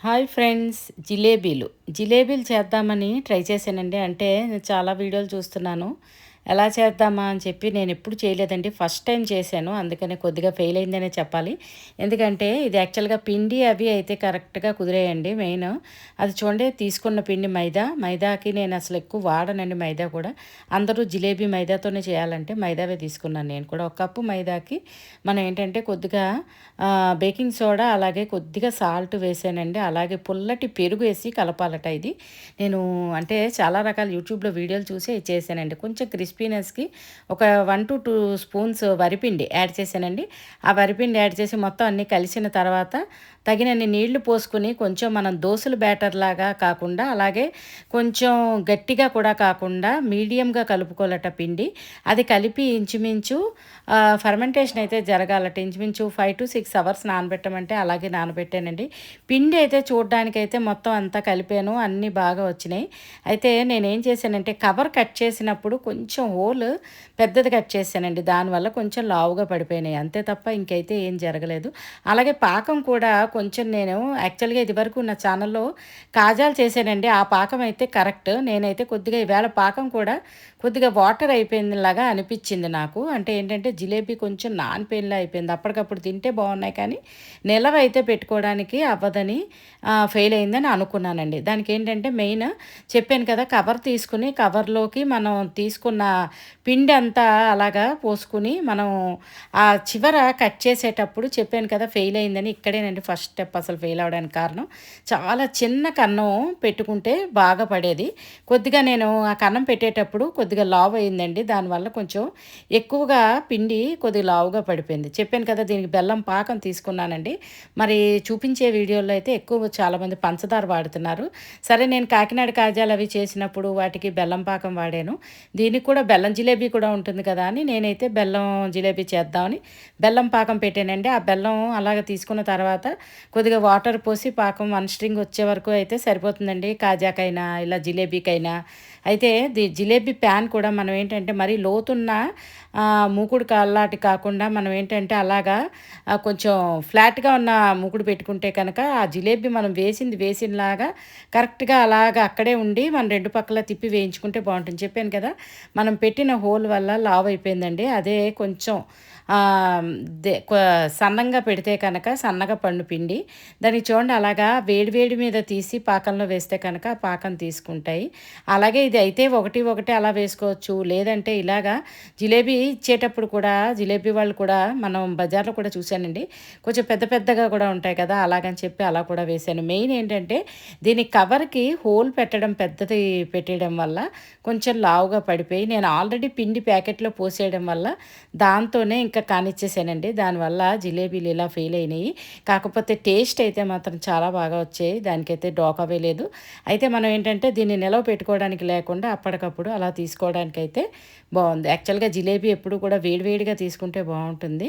Hi friends జిలేబీలు. జిలేబీలు చేద్దామని try చేశానండి. అంటే నేను చాలా వీడియోలు చూస్తున్నాను. ఎలా చేద్దామా అని చెప్పి నేను ఎప్పుడు చేయలేదండి. ఫస్ట్ టైం చేశాను. అందుకనే కొద్దిగా ఫెయిల్ అయిందనే చెప్పాలి. ఎందుకంటే ఇది యాక్చువల్గా పిండి అవి అయితే కరెక్ట్గా కుదిరేయండి మెయిన్ అది చూడండి తీసుకున్న పిండి మైదా. మైదాకి నేను అసలు ఎక్కువ వాడనండి మైదా కూడా. అందరూ జిలేబీ మైదాతోనే చేయాలంటే మైదావే తీసుకున్నాను నేను కూడా. ఒక కప్పు మైదాకి మనం ఏంటంటే కొద్దిగా బేకింగ్ సోడా అలాగే కొద్దిగా సాల్ట్ వేసానండి. అలాగే పుల్లటి పెరుగు వేసి కలపాలట ఇది. నేను అంటే చాలా రకాల యూట్యూబ్లో వీడియోలు చూసి చేశానండి. కొంచెం క్రిస్పీనెస్కి ఒక వన్ టు టూ స్పూన్స్ వరిపిండి యాడ్ చేశానండి. ఆ వరిపిండి యాడ్ చేసి మొత్తం అన్నీ కలిసిన తర్వాత తగినన్ని నీళ్ళు పోసుకుని కొంచెం మనం దోశలు బ్యాటర్ లాగా కాకుండా అలాగే కొంచెం గట్టిగా కూడా కాకుండా మీడియంగా కలుపుకోవాలట పిండి. అది కలిపి ఇంచుమించు ఫర్మెంటేషన్ అయితే జరగాలట. ఇంచుమించు ఫైవ్ టు సిక్స్ అవర్స్ నానబెట్టమంటే అలాగే నానబెట్టానండి. పిండి అయితే చూడడానికైతే అయితే మొత్తం అంతా కలిపాను అన్నీ బాగా వచ్చినాయి. అయితే నేనేం చేశానంటే కవర్ కట్ చేసినప్పుడు కొంచెం హోల్ పెద్దది కట్ చేశానండి. దానివల్ల కొంచెం లావుగా పడిపోయినాయి. అంతే తప్ప ఇంకైతే ఏం జరగలేదు. అలాగే పాకం కూడా కొంచెం నేను యాక్చువల్గా ఇది వరకు నా ఛానల్లో కాజాలు చేశానండి. ఆ పాకం అయితే కరెక్ట్. నేనైతే కొద్దిగా ఈవేళ పాకం కూడా కొద్దిగా వాటర్ అయిపోయిందిలాగా అనిపించింది నాకు. అంటే ఏంటంటే జిలేబీ కొంచెం నానిపోయినలా అయిపోయింది. అప్పటికప్పుడు తింటే బాగున్నాయి కానీ నిలవ అయితే పెట్టుకోవడానికి అవ్వదని ఫెయిల్ అయిందని అనుకున్నానండి. దానికి ఏంటంటే మెయిన్ చెప్పాను కదా కవర్ తీసుకుని కవర్లోకి మనం తీసుకున్న పిండి అంతా అలాగా పోసుకుని మనం ఆ చివర కట్ చేసేటప్పుడు చెప్పాను కదా ఫెయిల్ అయిందని ఇక్కడేనండి ఫస్ట్ స్టెప్ అసలు ఫెయిల్ అవడానికి కారణం. చాలా చిన్న కన్నం పెట్టుకుంటే బాగా పడేది. కొద్దిగా నేను ఆ కన్నం పెట్టేటప్పుడు కొద్దిగా లావ్ అయిందండి. దానివల్ల కొంచెం ఎక్కువగా పిండి కొద్దిగా లావుగా పడిపోయింది. చెప్పాను కదా దీనికి బెల్లం పాకం తీసుకున్నానండి. మరి చూపించే వీడియోలో అయితే ఎక్కువ చాలామంది పంచదార వాడుతున్నారు. సరే నేను కాకినాడ కాజాలు అవి చేసినప్పుడు వాటికి బెల్లం పాకం వాడాను. దీనికి కూడా బెల్లం జిలేబీ కూడా ఉంటుంది కదా అని నేనైతే బెల్లం జిలేబీ చేద్దామని బెల్లం పాకం పెట్టానండి. ఆ బెల్లం అలాగ తీసుకున్న తర్వాత కొద్దిగా వాటర్ పోసి పాకం వన్ స్ట్రింగ్ వచ్చే వరకు అయితే సరిపోతుందండి. కాజాకైనా ఇలా జిలేబీకైనా. అయితే ది జిలేబీ ప్యాన్ కూడా మనం ఏంటంటే మరీ లోతున్న మూకుడు కాలాటి కాకుండా మనం ఏంటంటే అలాగా కొంచెం ఫ్లాట్గా ఉన్న మూకుడు పెట్టుకుంటే కనుక ఆ జిలేబీ మనం వేసింది వేసినలాగా కరెక్ట్గా అలాగా అక్కడే ఉండి మనం రెండు పక్కల తిప్పి వేయించుకుంటే బాగుంటుంది. చెప్పాను కదా మనం మనం పెట్టిన హోల్ వల్ల లావ్ అయిపోయిందండి. అదే కొంచెం సన్నంగా పెడితే కనుక సన్నగా పండు పిండి. దాన్ని చూడండి అలాగా వేడి వేడి మీద తీసి పాకంలో వేస్తే కనుక పాకం తీసుకుంటాయి. అలాగే ఇది అయితే ఒకటి ఒకటి అలా వేసుకోవచ్చు. లేదంటే ఇలాగా జిలేబీ ఇచ్చేటప్పుడు కూడా జిలేబీ వాళ్ళు కూడా మనం బజార్లో కూడా చూశానండి. కొంచెం పెద్ద పెద్దగా కూడా ఉంటాయి కదా అలాగని చెప్పి అలా కూడా వేశాను. మెయిన్ ఏంటంటే దీని కవర్కి హోల్ పెట్టడం పెద్దది పెట్టేయడం వల్ల కొంచెం లావుగా పడిపోయి నేను ఆల్రెడీ పిండి ప్యాకెట్లో పోసేయడం వల్ల దాంతోనే ఇంకా కానిచ్చేసానండి. దానివల్ల జిలేబీలు ఇలా ఫెయిల్ అయినాయి. కాకపోతే టేస్ట్ అయితే మాత్రం చాలా బాగా వచ్చాయి. దానికైతే డోకా లేదు. అయితే మనం ఏంటంటే దీన్ని నిలవ పెట్టుకోవడానికి లేకుండా అప్పటికప్పుడు అలా తీసుకోవడానికి అయితే బాగుంది. యాక్చువల్గా జిలేబీ ఎప్పుడు కూడా వేడివేడిగా తీసుకుంటే బాగుంటుంది.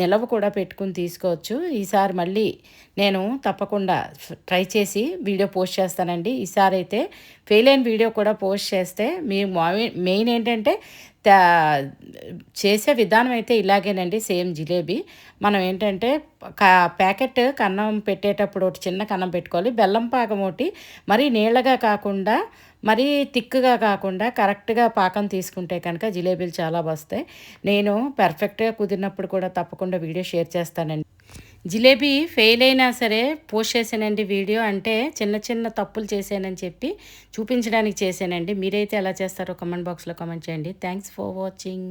నిలవ కూడా పెట్టుకుని తీసుకోవచ్చు. ఈసారి మళ్ళీ నేను తప్పకుండా ట్రై చేసి వీడియో పోస్ట్ చేస్తానండి. ఈసారి అయితే ఫెయిల్ అయిన వీడియో కూడా పోస్ట్ చేస్తే మీ మెయిన్ ఏంటంటే ఏంటంటే చేసే విధానం అయితే ఇలాగేనండి సేమ్ జిలేబీ. మనం ఏంటంటే ప్యాకెట్ కన్నం పెట్టేటప్పుడు ఒకటి చిన్న కన్నం పెట్టుకోవాలి. బెల్లం పాకం ఒకటి మరీ నీళ్ళగా కాకుండా మరీ థిక్గా కాకుండా కరెక్ట్గా పాకం తీసుకుంటే కనుక జిలేబీలు చాలా వస్తాయి. నేను పర్ఫెక్ట్గా కుదిరినప్పుడు కూడా తప్పకుండా వీడియో షేర్ చేస్తానండి. జిలేబీ ఫెయిల్ అయినా సరే పోస్ట్ చేశానండి వీడియో అంటే చిన్న చిన్న తప్పులు చేశానని చెప్పి చూపించడానికి చేశానండి. మీరైతే ఎలా చేస్తారో కమెంట్ బాక్స్లో కమెంట్ చేయండి. Thanks for watching